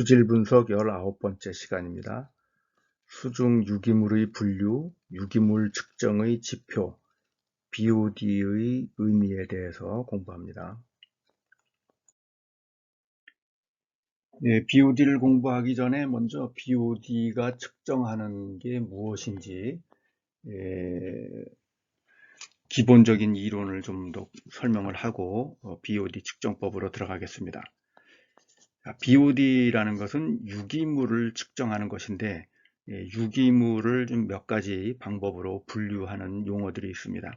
수질 분석 19번째 시간입니다. 수중 유기물의 분류, 유기물 측정의 지표, BOD의 의미에 대해서 공부합니다. 네, BOD를 공부하기 전에 먼저 BOD가 측정하는 게 무엇인지 예, 기본적인 이론을 좀 더 설명을 하고 어, BOD 측정법으로 들어가겠습니다. BOD라는 것은 유기물을 측정하는 것인데 예, 유기물을 좀 몇 가지 방법으로 분류하는 용어들이 있습니다.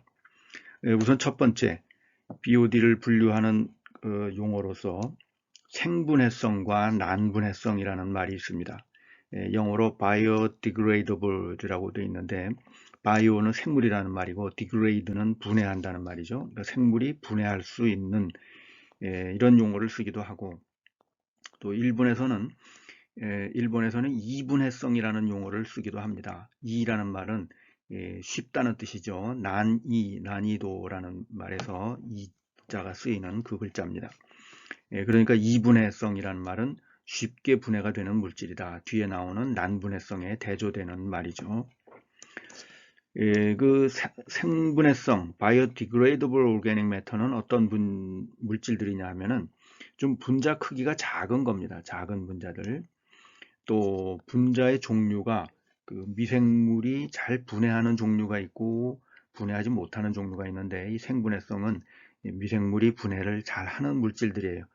예, 우선 첫 번째 BOD를 분류하는 어, 용어로서 생분해성과 난분해성이라는 말이 있습니다. 예, 영어로 biodegradable이라고 되어 있는데 bio는 생물이라는 말이고 degrade는 분해한다는 말이죠. 그러니까 생물이 분해할 수 있는 이런 용어를 쓰기도 하고 또 일본에서는 예, 일본에서는 이분해성이라는 용어를 쓰기도 합니다. 이라는 말은 예, 쉽다는 뜻이죠. 난이, 난이도라는 말에서 이자가 쓰이는 그 글자입니다. 예, 그러니까 이분해성이라는 말은 쉽게 분해가 되는 물질이다. 뒤에 나오는 난분해성에 대조되는 말이죠. 예, 그 생분해성, biodegradable organic matter는 어떤 분, 물질들이냐 하면은 좀 분자 크기가 작은 겁니다. 작은 분자들. 또 분자의 종류가 그 미생물이 잘 분해하는 종류가 있고 분해하지 못하는 종류가 있는데 이 생분해성은 미생물이 분해를 잘 하는 물질들이에요.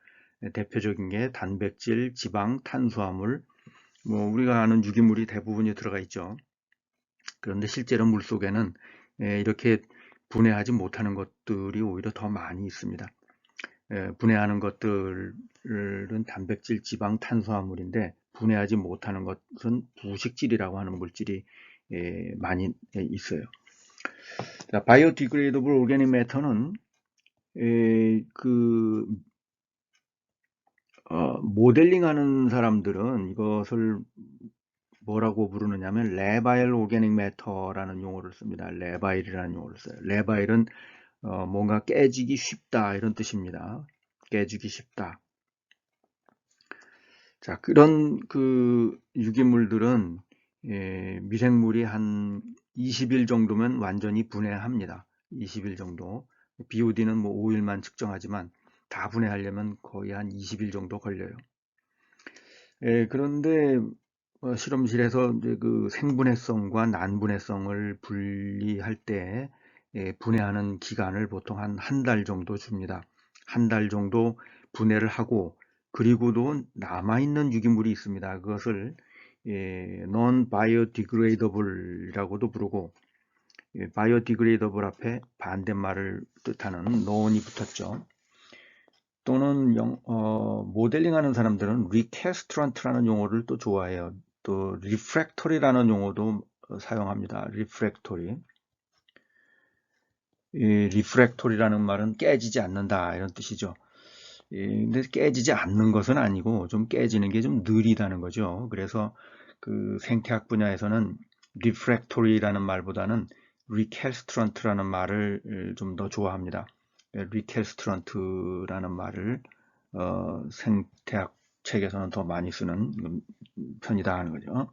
대표적인 게 단백질, 지방, 탄수화물, 뭐 우리가 아는 유기물이 대부분이 들어가 있죠. 그런데 실제로 물 속에는 이렇게 분해하지 못하는 것들이 오히려 더 많이 있습니다. 예, 분해하는 것들은 단백질, 지방, 탄수화물인데 분해하지 못하는 것은 부식질이라고 하는 물질이 예, 많이 있어요. 자, 바이오 디그레이더블 오르게닉 매터는 그 어, 모델링 하는 사람들은 이것을 뭐라고 부르느냐면 레바일 오르게닉 매터라는 용어를 씁니다. 레바일이라는 용어를 써요. 레바일은 어, 뭔가 깨지기 쉽다 이런 뜻입니다. 깨지기 쉽다. 자 그런 그 유기물들은 예, 미생물이 한 20일 정도면 완전히 분해합니다. 20일 정도. BOD는 뭐 5일만 측정하지만 다 분해하려면 거의 한 20일 정도 걸려요. 예, 그런데 어, 실험실에서 그 생분해성과 난분해성을 분리할 때 예, 분해하는 기간을 보통 한 한 달 정도 줍니다. 한 달 정도 분해를 하고 그리고도 남아있는 유기물이 있습니다. 그것을 예, non-biodegradable이라고도 부르고 예, biodegradable 앞에 반대말을 뜻하는 non이 붙었죠. 또는 영, 어, 모델링하는 사람들은 recalcitrant라는 용어를 또 좋아해요. 또 refractory라는 용어도 사용합니다. refractory. 이 리프렉토리라는 말은 깨지지 않는다 이런 뜻이죠. 근데 깨지지 않는 것은 아니고 좀 깨지는 게 좀 느리다는 거죠. 그래서 그 생태학 분야에서는 리프렉토리라는 말보다는 recalcitrant라는 말을 좀 더 좋아합니다. recalcitrant라는 말을 어, 생태학 책에서는 더 많이 쓰는 편이다 하는 거죠.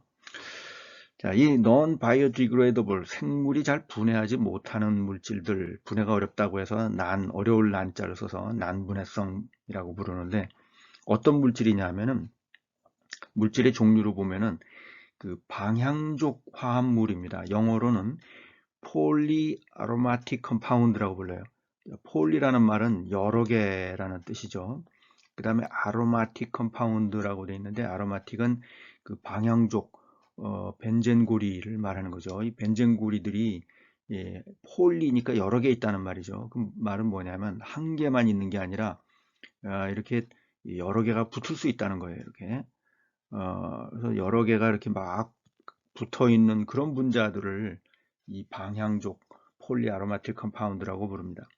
자, 이 non-biodegradable 생물이 잘 분해하지 못하는 물질들 분해가 어렵다고 해서 난 어려울 난자를 써서 난분해성이라고 부르는데 어떤 물질이냐 하면은 물질의 종류로 보면은 그 방향족 화합물입니다. 영어로는 polyaromatic compound라고 불러요. 폴리라는 말은 여러 개라는 뜻이죠. 그 다음에 aromatic compound라고 되어 있는데 aromatic은 그 방향족 어, 벤젠고리를 말하는 거죠. 이 벤젠고리들이 예, 폴리니까 여러 개 있다는 말이죠. 그 말은 뭐냐면 한 개만 있는 게 아니라 아, 이렇게 여러 개가 붙을 수 있다는 거예요. 이렇게 어, 그래서 여러 개가 이렇게 막 붙어 있는 그런 분자들을 이 방향족 폴리아로마틱 컴파운드라고 부릅니다.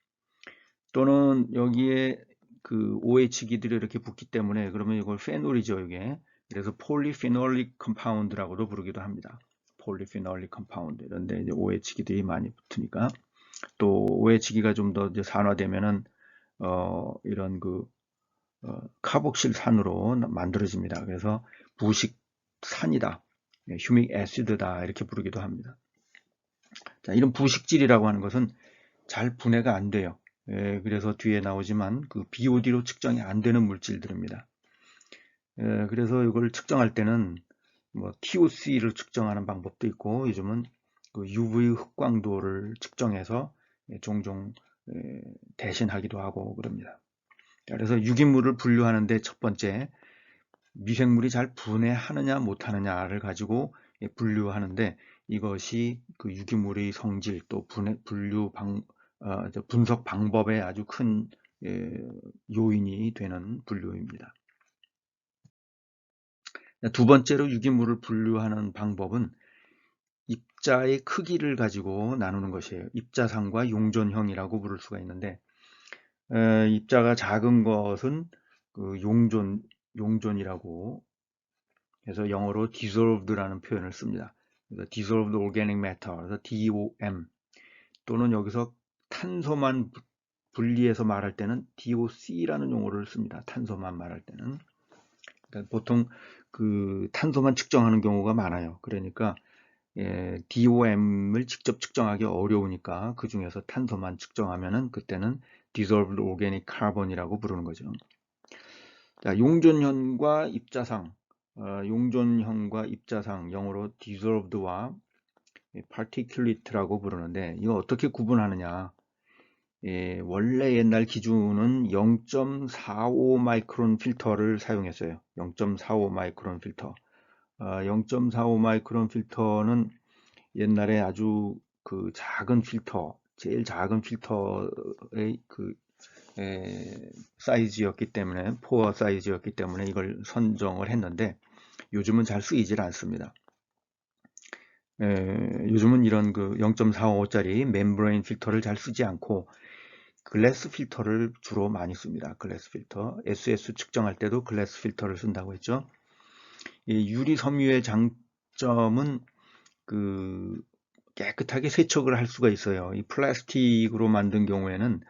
또는 여기에 그 OH 기들이 이렇게 붙기 때문에 그러면 이걸 페놀이죠, 이게. 그래서 폴리피놀릭 컴파운드라고도 부르기도 합니다. 폴리피놀릭 컴파운드 이런데 이제 OH기들이 많이 붙으니까 또 OH기가 좀 더 산화되면은 어 이런 그 어, 카복실산으로 만들어집니다. 그래서 부식산이다, 휴믹 애시드다 이렇게 부르기도 합니다. 자, 이런 부식질이라고 하는 것은 잘 분해가 안 돼요. 예, 그래서 뒤에 나오지만 그 BOD로 측정이 안 되는 물질들입니다. 예, 그래서 이걸 측정할 때는 뭐 TOC를 측정하는 방법도 있고 요즘은 그 UV 흑광도를 측정해서 예, 종종 예, 대신하기도 하고 그럽니다. 그래서 유기물을 분류하는데 첫 번째 미생물이 잘 분해하느냐 못하느냐를 가지고 예, 분류하는데 이것이 그 유기물의 성질 또 분해, 분류 방, 어, 분석 방법에 아주 큰 예, 요인이 되는 분류입니다. 두 번째로 유기물을 분류하는 방법은 입자의 크기를 가지고 나누는 것이에요. 입자상과 용존형이라고 부를 수가 있는데 에, 입자가 작은 것은 그 용존 용존이라고 해서 영어로 dissolved라는 표현을 씁니다. 그래서 dissolved organic matter, 그래서 DOM 또는 여기서 탄소만 분리해서 말할 때는 DOC라는 용어를 씁니다. 탄소만 말할 때는 그러니까 보통 그 탄소만 측정하는 경우가 많아요. 그러니까 예, DOM을 직접 측정하기 어려우니까 그 중에서 탄소만 측정하면은 그때는 dissolved organic carbon이라고 부르는 거죠. 자, 용존형과 입자상, 어, 용존형과 입자상 영어로 dissolved와 particulate라고 부르는데 이거 어떻게 구분하느냐? 예, 원래 옛날 기준은 0.45 마이크론 필터를 사용했어요. 0.45 마이크론 필터. 어, 0.45 마이크론 필터는 옛날에 아주 그 작은 필터, 제일 작은 필터의 그 에, 사이즈였기 때문에 포어 사이즈였기 때문에 이걸 선정을 했는데 요즘은 잘 쓰이질 않습니다. 에, 요즘은 이런 그 0.45짜리 멤브레인 필터를 잘 쓰지 않고 글래스 필터를 주로 많이 씁니다. 글래스 필터. SS 측정할 때도 글래스 필터를 쓴다고 했죠. 이 유리 섬유의 장점은 그 깨끗하게 세척을 할 수가 있어요. 이 플라스틱으로 만든 경우에는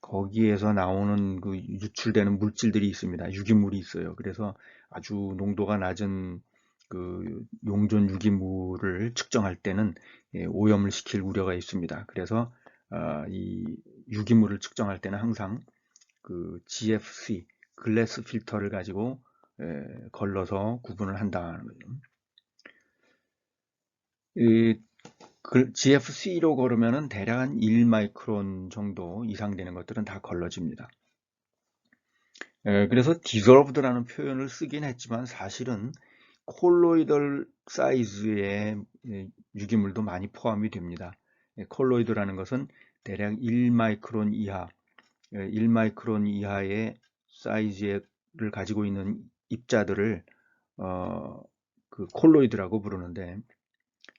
거기에서 나오는 그 유출되는 물질들이 있습니다. 유기물이 있어요. 그래서 아주 농도가 낮은 그 용존 유기물을 측정할 때는 예, 오염을 시킬 우려가 있습니다. 그래서 아, 이 유기물을 측정할 때는 항상 그 GFC 글래스 필터를 가지고 걸러서 구분을 한다는 거죠. 이 GFC로 걸으면 대략 한 1마이크론 정도 이상 되는 것들은 다 걸러집니다. 그래서 dissolved라는 표현을 쓰긴 했지만 사실은 콜로이덜 사이즈의 유기물도 많이 포함이 됩니다. 콜로이드라는 것은 대략 1마이크론 이하, 1마이크론 이하의 사이즈를 가지고 있는 입자들을 어, 그 콜로이드라고 부르는데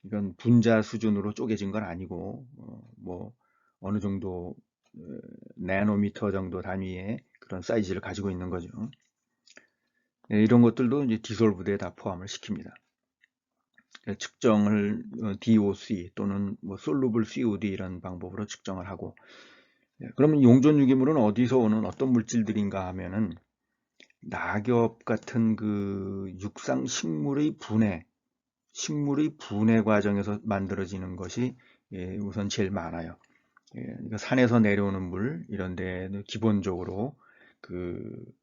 이건 분자 수준으로 쪼개진 건 아니고 어, 뭐 어느 정도 어, 나노미터 정도 단위의 그런 사이즈를 가지고 있는 거죠. 네, 이런 것들도 이제 디솔브드에 다 포함을 시킵니다. 측정을 어, DOC 또는 뭐 솔루블 COD 이런 방법으로 측정을 하고 네, 그러면 용존 유기물은 어디서 오는 어떤 물질들인가 하면은 낙엽 같은 그 육상 식물의 분해, 식물의 분해 과정에서 만들어지는 것이 예, 우선 제일 많아요. 예, 그러니까 산에서 내려오는 물 이런 데는 기본적으로 그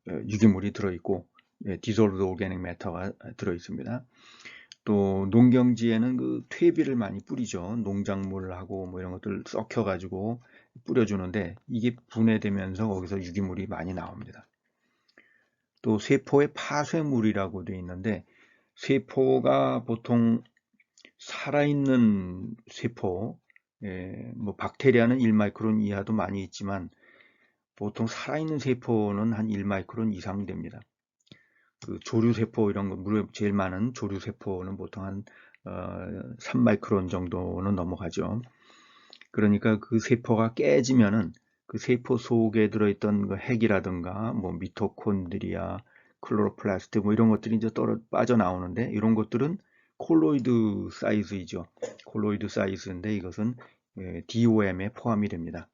어, 유기물이 들어있고 예, 디솔드 오게닉 매터가 들어 있습니다. 또 농경지에는 그 퇴비를 많이 뿌리죠. 농작물하고 뭐 이런 것들 썩혀 가지고 뿌려주는데 이게 분해되면서 거기서 유기물이 많이 나옵니다. 또 세포의 파쇄물이라고 되어 있는데 세포가 보통 살아있는 세포, 예, 뭐 박테리아는 1마이크론 이하도 많이 있지만 보통 살아있는 세포는 한 1마이크론 이상 됩니다. 그 조류세포 이런 거, 물에 제일 많은 조류세포는 보통 한 어, 3마이크론 정도는 넘어가죠. 그러니까 그 세포가 깨지면은 그 세포 속에 들어있던 그 핵이라든가 뭐 미토콘드리아, 클로로플라스트 뭐 이런 것들이 이제 떨어 빠져나오는데 이런 것들은 콜로이드 사이즈이죠. 콜로이드 사이즈인데 이것은 DOM에 포함이 됩니다.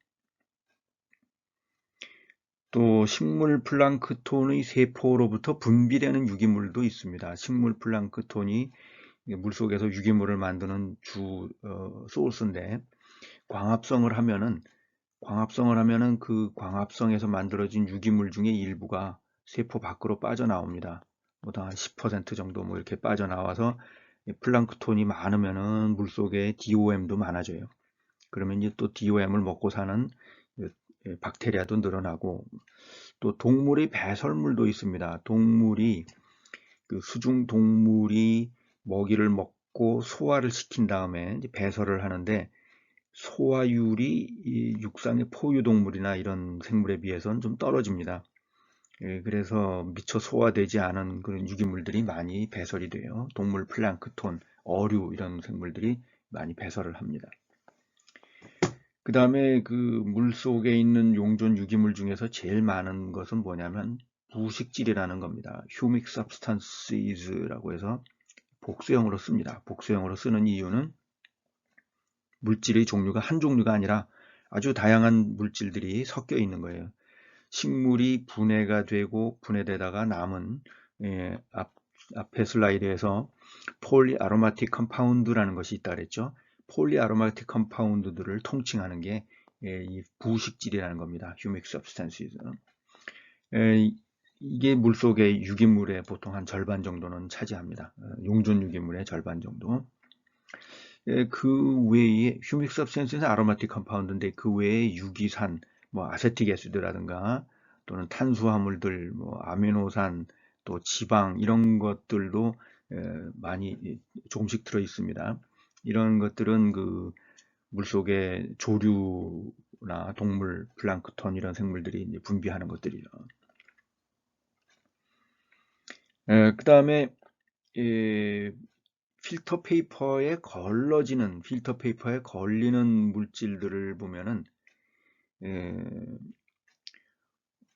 또 식물 플랑크톤의 세포로부터 분비되는 유기물도 있습니다. 식물 플랑크톤이 물속에서 유기물을 만드는 주 어, 소스인데 광합성을 하면은 광합성을 하면은 그 광합성에서 만들어진 유기물 중에 일부가 세포 밖으로 빠져나옵니다. 보통 한 10% 정도 뭐 이렇게 빠져나와서 플랑크톤이 많으면은 물속에 DOM도 많아져요. 그러면 이제 또 DOM을 먹고 사는 예, 박테리아도 늘어나고 또 동물의 배설물도 있습니다. 동물이 그 수중 동물이 먹이를 먹고 소화를 시킨 다음에 배설을 하는데 소화율이 육상의 포유동물이나 이런 생물에 비해서는 좀 떨어집니다. 예, 그래서 미처 소화되지 않은 그런 유기물들이 많이 배설이 돼요. 동물 플랑크톤, 어류 이런 생물들이 많이 배설을 합니다. 그 다음에 그 물속에 있는 용존 유기물 중에서 제일 많은 것은 뭐냐면 부식질이라는 겁니다. humic substances라고 해서 복수형으로 씁니다. 복수형으로 쓰는 이유는 물질의 종류가 한 종류가 아니라 아주 다양한 물질들이 섞여 있는 거예요. 식물이 분해가 되고 분해되다가 남은 예, 앞, 앞에 슬라이드에서 폴리 아로마틱 컴파운드라는 것이 있다 그랬죠. 폴리아로마틱 컴파운드들을 통칭하는 게 예, 이 부식질이라는 겁니다. humic substances. 에, 이게 물속의 유기물의 보통 한 절반 정도는 차지합니다. 어, 용존 유기물의 절반 정도. 에, 그 외에 humic substance는 아로마틱 컴파운드인데 그 외에 유기산, 뭐 아세틱 애시드라든가 또는 탄수화물들, 뭐 아미노산, 또 지방 이런 것들도 에, 많이 조금씩 들어 있습니다. 이런 것들은 그 물속의 조류나 동물, 플랑크톤 이런 생물들이 이제 분비하는 것들이죠. 그 다음에 필터 페이퍼에 걸러지는 필터 페이퍼에 걸리는 물질들을 보면은 에,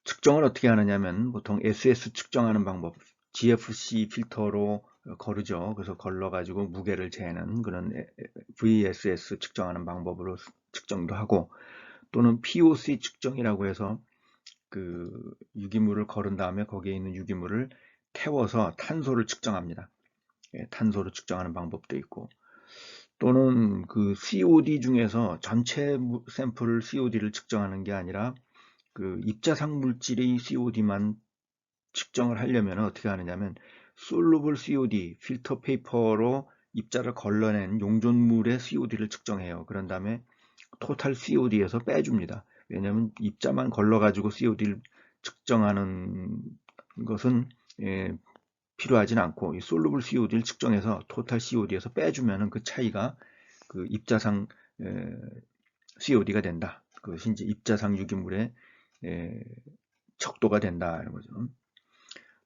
측정을 어떻게 하느냐면 보통 SS 측정하는 방법 GFC 필터로 거르죠. 그래서 걸러가지고 무게를 재는 그런 VSS 측정하는 방법으로 측정도 하고 또는 POC 측정이라고 해서 그 유기물을 거른 다음에 거기에 있는 유기물을 태워서 탄소를 측정합니다. 예, 탄소를 측정하는 방법도 있고 또는 그 COD 중에서 전체 샘플을 COD를 측정하는 게 아니라 그 입자상 물질의 COD만 측정을 하려면 어떻게 하느냐면 솔루블 COD 필터 페이퍼로 입자를 걸러낸 용존물의 COD를 측정해요. 그런 다음에 토탈 COD에서 빼줍니다. 왜냐하면 입자만 걸러가지고 COD를 측정하는 것은 예, 필요하진 않고 이 솔루블 COD를 측정해서 토탈 COD에서 빼주면 그 차이가 그 입자상 에, COD가 된다. 그것이 이제 입자상 유기물의 에, 척도가 된다. 이런 거죠.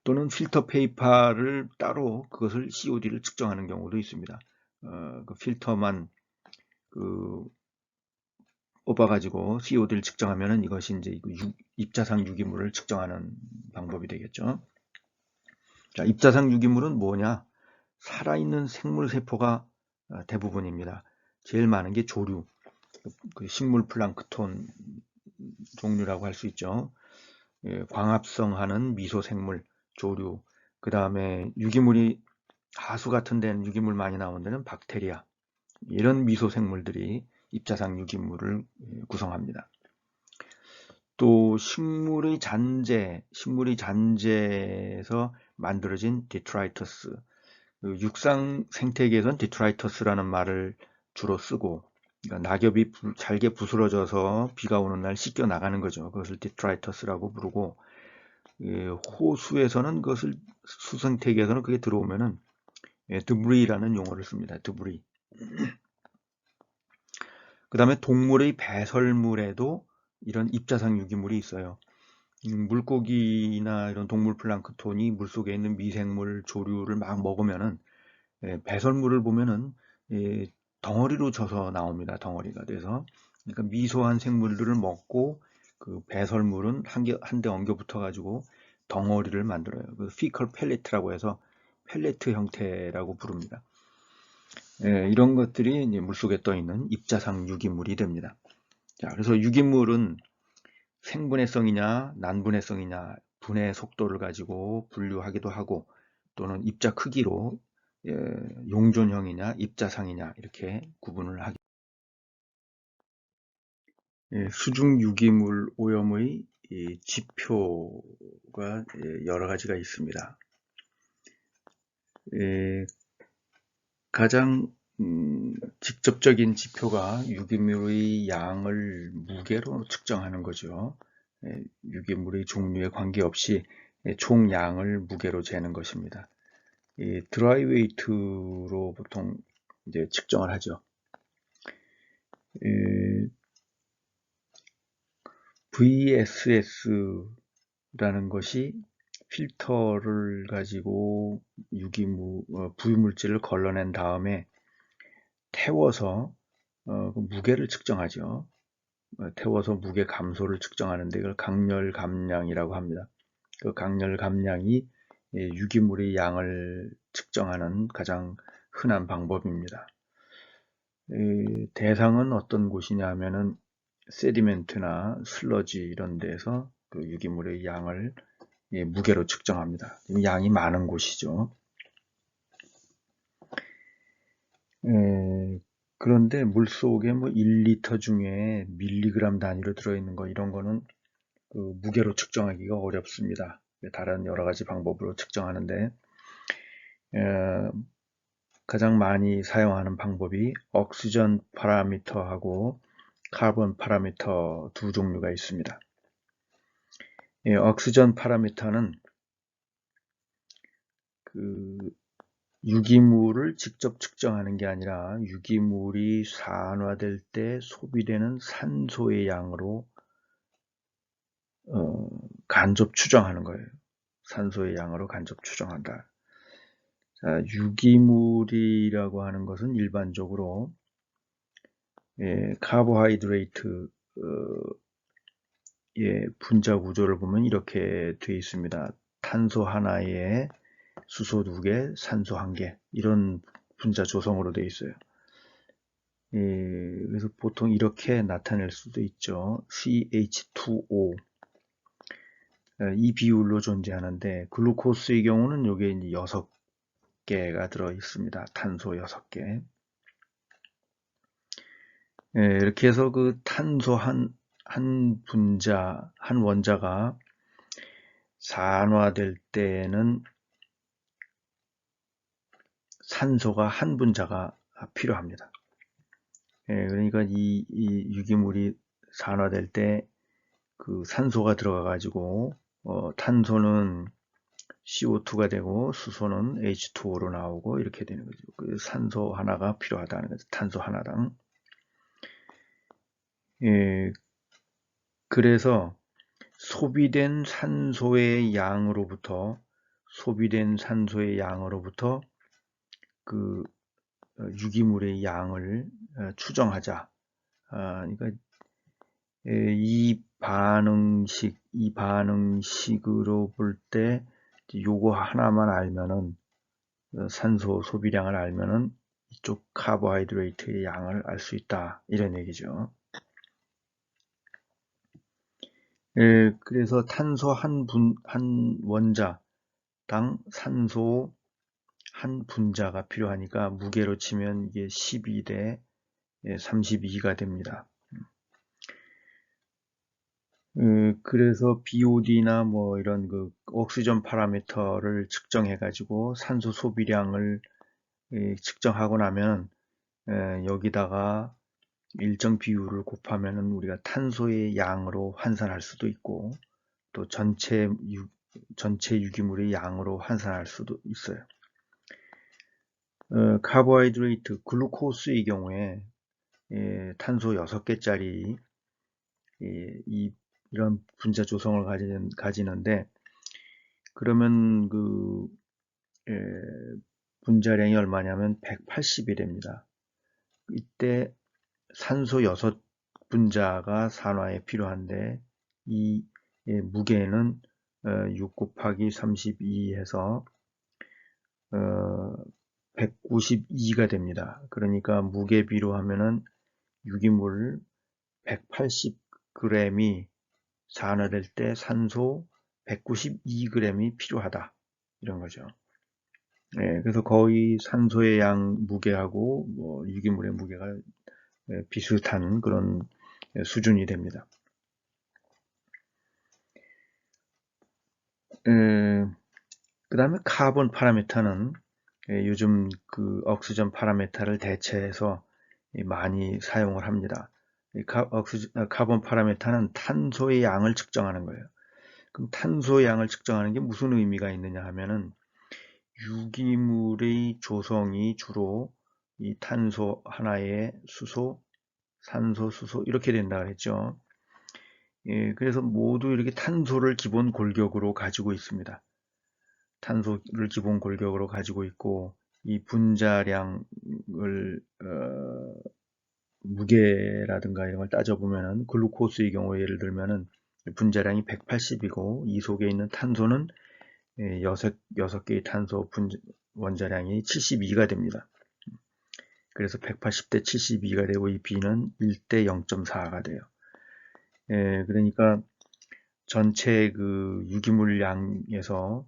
또는 필터 페이퍼를 따로 그것을 COD를 측정하는 경우도 있습니다. 어, 그 필터만 그 뽑아가지고 COD를 측정하면은 이것이 이제 그 유, 입자상 유기물을 측정하는 방법이 되겠죠. 자, 입자상 유기물은 뭐냐? 살아있는 생물 세포가 어, 대부분입니다. 제일 많은 게 조류, 그 식물 플랑크톤 종류라고 할 수 있죠. 예, 광합성하는 미소생물, 조류, 그 다음에 유기물이 하수 같은 데는 유기물 많이 나오는 데는 박테리아 이런 미소 생물들이 입자상 유기물을 예, 구성합니다. 또 식물의 잔재, 식물의 잔재에서 만들어진 디트라이터스 그 육상 생태계에선 디트라이터스라는 말을 주로 쓰고 그러니까 낙엽이 잘게 부스러져서 비가 오는 날 씻겨 나가는 거죠. 그것을 디트라이터스라고 부르고 예, 호수에서는 그것을 수생태계에서는 그게 들어오면은 예, 드브리라는 용어를 씁니다. 드브리. 그 다음에 동물의 배설물에도 이런 입자상 유기물이 있어요. 음, 물고기나 이런 동물 플랑크톤이 물속에 있는 미생물 조류를 막 먹으면은 예, 배설물을 보면은 예, 덩어리로 져서 나옵니다. 덩어리가 돼서 그러니까 미소한 생물들을 먹고 그 배설물은 한대 한 엉겨 붙어 가지고 덩어리를 만들어요. 그 피컬 펠레트라고 해서 펠레트 형태라고 부릅니다. 예, 이런 것들이 물속에 떠 있는 입자상 유기물이 됩니다. 자, 그래서 유기물은 생분해성이냐 난분해성이냐 분해 속도를 가지고 분류하기도 하고 또는 입자 크기로 예, 용존형이냐 입자상이냐 이렇게 구분을 하기 예, 수중 유기물 오염의 지표가 예, 여러 가지가 있습니다. 예, 가장 음, 직접적인 지표가 유기물의 양을 무게로 측정하는 거죠. 유기물의 종류에 관계없이 총량을 무게로 재는 것입니다. 드라이 웨이트로 보통 이제 측정을 하죠. VSS라는 것이 필터를 가지고 유기물, 어, 부유물질을 걸러낸 다음에 태워서 어, 그 무게를 측정하죠. 어, 태워서 무게 감소를 측정하는데 이걸 강렬 감량이라고 합니다. 그 강렬 감량이 예, 유기물의 양을 측정하는 가장 흔한 방법입니다. 대상은 어떤 곳이냐 하면은 세디멘트나 슬러지 이런 데서 그 유기물의 양을 예, 무게로 측정합니다. 양이 많은 곳이죠. 에, 그런데 물 속에 뭐 1리터 중에 밀리그램 단위로 들어있는 거 이런 거는 그 무게로 측정하기가 어렵습니다. 다른 여러 가지 방법으로 측정하는데 에, 가장 많이 사용하는 방법이 옥시전 파라미터하고 카본 파라미터 두 종류가 있습니다. 예, 옥시전 파라미터는 그 유기물을 직접 측정하는 게 아니라 유기물이 산화될 때 소비되는 산소의 양으로 어, 간접 추정하는 거예요. 산소의 양으로 간접 추정한다. 자, 유기물이라고 하는 것은 일반적으로 예, 카보하이드레이트 어, 예, 분자 구조를 보면 이렇게 되어 있습니다. 탄소 하나에 수소 두 개, 산소 한 개, 이런 분자 조성으로 되어 있어요. 예, 그래서 보통 이렇게 나타낼 수도 있죠. CH2O. 예, 이 비율로 존재하는데, 글루코스의 경우는 여기에 이제 6개가 들어 있습니다. 탄소 6개. 예, 이렇게 해서 그 탄소 한, 한 분자, 한 원자가 산화될 때는 산소가 한 분자가 필요합니다. 예, 그러니까 이, 이, 유기물이 산화될 때 그 산소가 들어가 가지고 어, 탄소는 CO2가 되고 수소는 H2O로 나오고 이렇게 되는 거죠. 그 산소 하나가 필요하다는 거죠. 탄소 하나당. 예, 그래서 소비된 산소의 양으로부터 소비된 산소의 양으로부터 그 어, 유기물의 양을 어, 추정하자. 아, 그러니까 이 반응식, 이 반응식으로 볼 때 요거 하나만 알면은 어, 산소 소비량을 알면은 이쪽 카보하이드레이트의 양을 알 수 있다 이런 얘기죠. 예, 그래서 탄소 한 분, 한 원자당 산소 한 분자가 필요하니까 무게로 치면 이게 12대 32가 됩니다. 음, 그래서 BOD나 뭐 이런 그 옥시전 파라미터를 측정해 가지고 산소 소비량을 측정하고 나면 여기다가 일정 비율을 곱하면 우리가 탄소의 양으로 환산할 수도 있고 또 전체 유, 전체 유기물의 양으로 환산할 수도 있어요. 어, 카보하이드레이트, 글루코스의 경우에 예, 탄소 6개짜리 예, 이, 이런 분자 조성을 가지는, 가지는데 그러면 그 예, 분자량이 얼마냐면 180이 됩니다. 이때 산소 6분자가 산화에 필요한데 이 예, 무게는 어, 6 곱하기 32 해서 어, 192가 됩니다. 그러니까 무게비로 하면은 유기물 180g이 산화될 때 산소 192g이 필요하다. 이런 거죠. 네, 그래서 거의 산소의 양 무게하고 뭐 유기물의 무게가 예, 비슷한 그런 수준이 됩니다. 그 다음에 카본 파라미터는 예, 요즘 그 억시전 파라미터를 대체해서 많이 사용을 합니다. 카, 아, 카본 파라미터는 탄소의 양을 측정하는 거예요. 그럼 탄소의 양을 측정하는 게 무슨 의미가 있느냐 하면은 유기물의 조성이 주로 이 탄소 하나에 수소, 산소, 수소 이렇게 된다 그랬죠. 예, 그래서 모두 이렇게 탄소를 기본 골격으로 가지고 있습니다. 탄소를 기본 골격으로 가지고 있고 이 분자량을 어, 무게라든가 이런 걸 따져보면은 글루코스의 경우에 예를 들면은 분자량이 180이고 이 속에 있는 탄소는 6, 6개의 탄소 분자, 원자량이 72가 됩니다. 그래서 180대 72가 되고 이 B는 1대 0.4가 돼요. 예, 그러니까 전체 그 유기물 양에서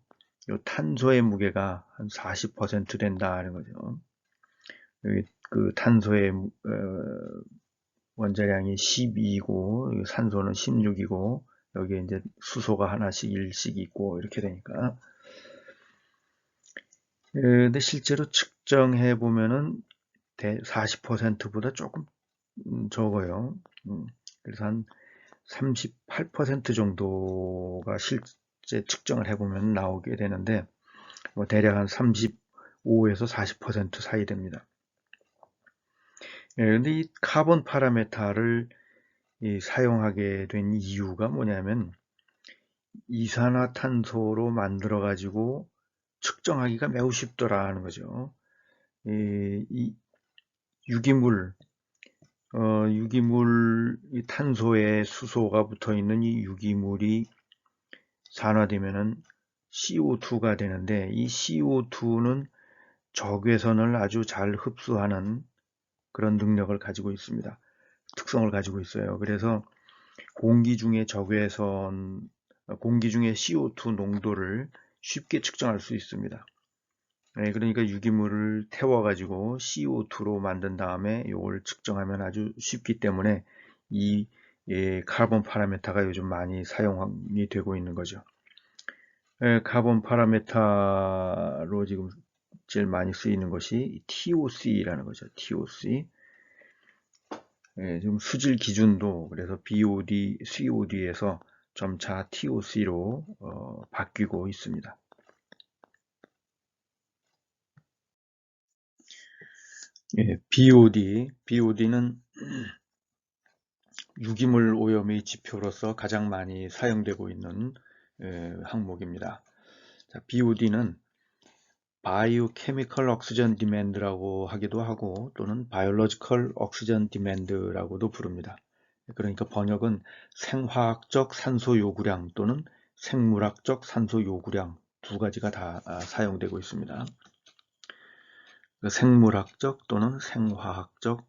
요 탄소의 무게가 한 40% 된다는 거죠. 여기 그 탄소의 어, 원자량이 12이고 산소는 16이고 여기에 이제 수소가 하나씩 일씩 있고 이렇게 되니까 예, 근데 실제로 측정해 보면은 40%보다 조금 음, 적어요. 음, 그래서 한 38% 정도가 실제 측정을 해보면 나오게 되는데 뭐 대략 한 35에서 40% 사이 됩니다. 예, 근데 이 카본 파라메타를 이 사용하게 된 이유가 뭐냐면 이산화탄소로 만들어 가지고 측정하기가 매우 쉽더라 는 거죠. 이, 이 유기물 어, 유기물 탄소에 수소가 붙어 있는 이 유기물이 산화되면은 CO2가 되는데 이 CO2는 적외선을 아주 잘 흡수하는 그런 능력을 가지고 있습니다. 특성을 가지고 있어요. 그래서 공기 중에 적외선, 공기 중에 CO2 농도를 쉽게 측정할 수 있습니다. 네, 그러니까 유기물을 태워가지고 CO2로 만든 다음에 이걸 측정하면 아주 쉽기 때문에 이 예, 카본 파라메타가 요즘 많이 사용이 되고 있는 거죠. 예, 카본 파라메타로 지금 제일 많이 쓰이는 것이 TOC라는 거죠. TOC. 예, 지금 수질 기준도 그래서 BOD, COD에서 점차 TOC로 어, 바뀌고 있습니다. 예, BOD, BOD는 유기물 오염의 지표로서 가장 많이 사용되고 있는 예, 항목입니다. 자, BOD는 Biochemical Oxygen Demand라고 하기도 하고 또는 Biological Oxygen Demand라고도 부릅니다. 그러니까 번역은 생화학적 산소 요구량 또는 생물학적 산소 요구량 두 가지가 다 아, 사용되고 있습니다. 그 생물학적 또는 생화학적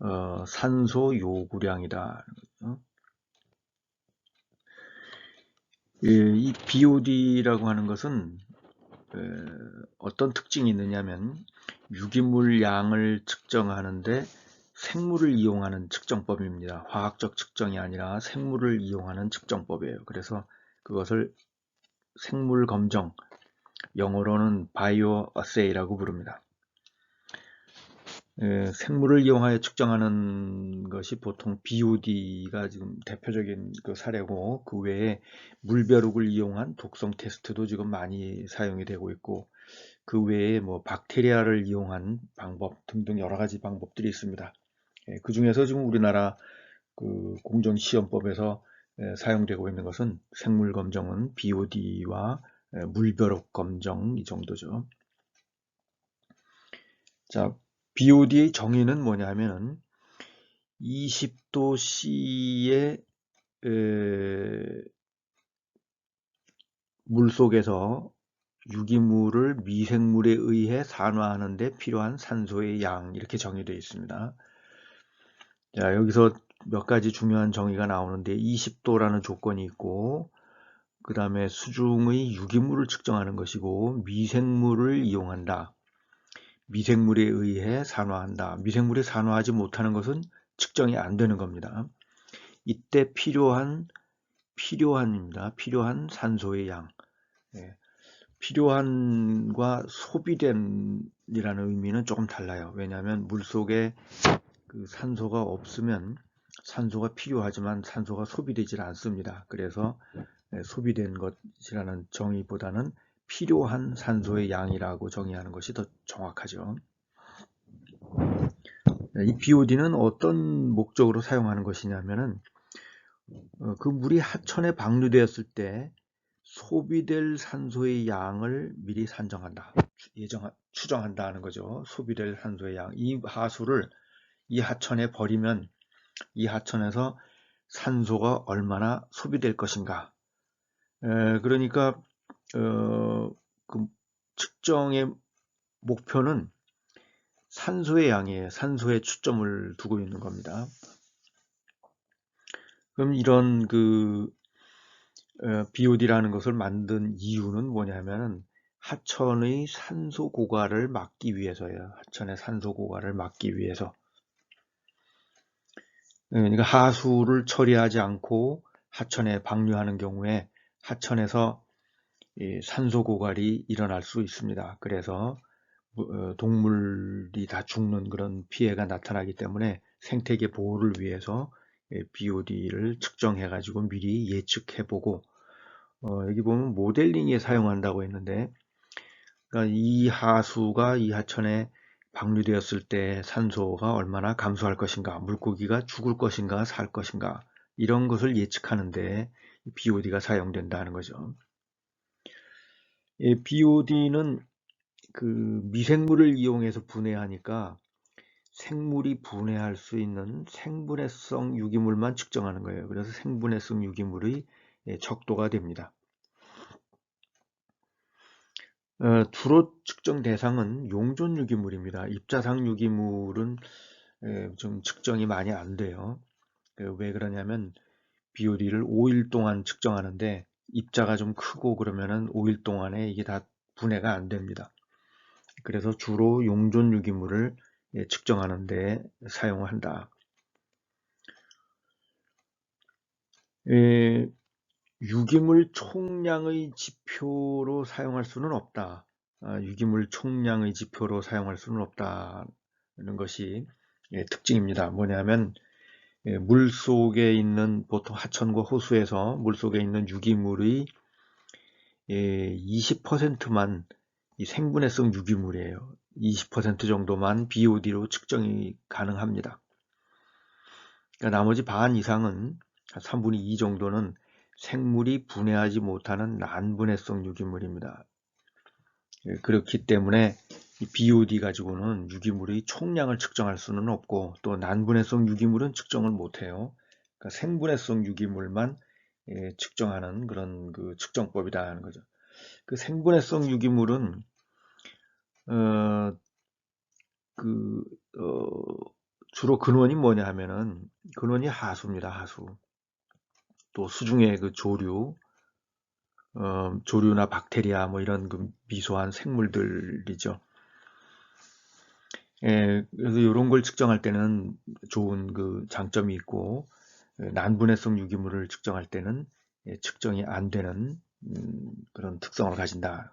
어, 산소 요구량이다. 이 BOD라고 하는 것은 어떤 특징이 있느냐면 유기물 양을 측정하는데 생물을 이용하는 측정법입니다. 화학적 측정이 아니라 생물을 이용하는 측정법이에요. 그래서 그것을 생물 검정, 영어로는 바이오 어세이라고 부릅니다. 예, 생물을 이용하여 측정하는 것이 보통 BOD가 지금 대표적인 그 사례고 그 외에 물벼룩을 이용한 독성 테스트도 지금 많이 사용이 되고 있고 그 외에 뭐 박테리아를 이용한 방법 등등 여러 가지 방법들이 있습니다. 예, 그 중에서 지금 우리나라 그 공정시험법에서 예, 사용되고 있는 것은 생물 검정은 BOD와 예, 물벼룩 검정 이 정도죠. 자, BOD의 정의는 뭐냐면 20도 C의 물 속에서 유기물을 미생물에 의해 산화하는 데 필요한 산소의 양 이렇게 정의되어 있습니다. 자 여기서 몇 가지 중요한 정의가 나오는데 20도라는 조건이 있고 그 다음에 수중의 유기물을 측정하는 것이고 미생물을 이용한다. 미생물에 의해 산화한다. 미생물이 산화하지 못하는 것은 측정이 안 되는 겁니다. 이때 필요한 필요한입니다. 필요한 산소의 양. 예. 필요한과 소비된이라는 의미는 조금 달라요. 왜냐하면 물 속에 그 산소가 없으면 산소가 필요하지만 산소가 소비되질 않습니다. 그래서 예, 소비된 것이라는 정의보다는 필요한 산소의 양이라고 정의하는 것이 더 정확하죠. 네, 이 BOD는 어떤 목적으로 사용하는 것이냐면은 어, 그 물이 하천에 방류되었을 때 소비될 산소의 양을 미리 산정한다. 예정, 추정한다는 거죠. 소비될 산소의 양. 이 하수를 이 하천에 버리면 이 하천에서 산소가 얼마나 소비될 것인가. 에, 그러니까 어, 그 측정의 목표는 산소의 양에 산소에 초점을 두고 있는 겁니다. 그럼 이런 그 어, BOD라는 것을 만든 이유는 뭐냐면은 하천의 산소 고갈을 막기 위해서예요. 하천의 산소 고갈을 막기 위해서. 그러니까 하수를 처리하지 않고 하천에 방류하는 경우에 하천에서 산소 고갈이 일어날 수 있습니다. 그래서 어, 동물이 다 죽는 그런 피해가 나타나기 때문에 생태계 보호를 위해서 BOD를 측정해 가지고 미리 예측해 보고 어, 여기 보면 모델링에 사용한다고 했는데 그러니까 이 하수가 이 하천에 방류되었을 때 산소가 얼마나 감소할 것인가 물고기가 죽을 것인가 살 것인가 이런 것을 예측하는데 BOD가 사용된다는 거죠. BOD는 그 미생물을 이용해서 분해하니까 생물이 분해할 수 있는 생분해성 유기물만 측정하는 거예요. 그래서 생분해성 유기물의 척도가 됩니다. 어, 주로 측정 대상은 용존 유기물입니다. 입자상 유기물은 좀 측정이 많이 안 돼요. 그왜 그러냐면 BOD를 5일 동안 측정하는데 입자가 좀 크고 그러면은 5일 동안에 이게 다 분해가 안 됩니다. 그래서 주로 용존 유기물을 예, 측정하는 데 사용한다. 예, 유기물 총량의 지표로 사용할 수는 없다. 아, 유기물 총량의 지표로 사용할 수는 없다는 것이 예, 특징입니다. 뭐냐면 예, 물 속에 있는 보통 하천과 호수에서 물 속에 있는 유기물의 예, 20%만 이 생분해성 유기물이에요. 20% 정도만 BOD로 측정이 가능합니다. 그러니까 나머지 반 이상은 3분의 2 정도는 생물이 분해하지 못하는 난분해성 유기물입니다. 예, 그렇기 때문에 BOD 가지고는 유기물의 총량을 측정할 수는 없고 또 난분해성 유기물은 측정을 못해요. 그러니까 생분해성 유기물만 예, 측정하는 그런 그 측정법이다 하는 거죠. 그 생분해성 유기물은 어, 그, 어, 주로 근원이 뭐냐 하면은, 근원이 하수입니다, 하수. 또 수중의 그 조류, 어, 조류나 박테리아 뭐 이런 그 미소한 생물들이죠. 예, 그래서 이런 걸 측정할 때는 좋은 그 장점이 있고, 난분해성 유기물을 측정할 때는 예, 측정이 안 되는 음, 그런 특성을 가진다.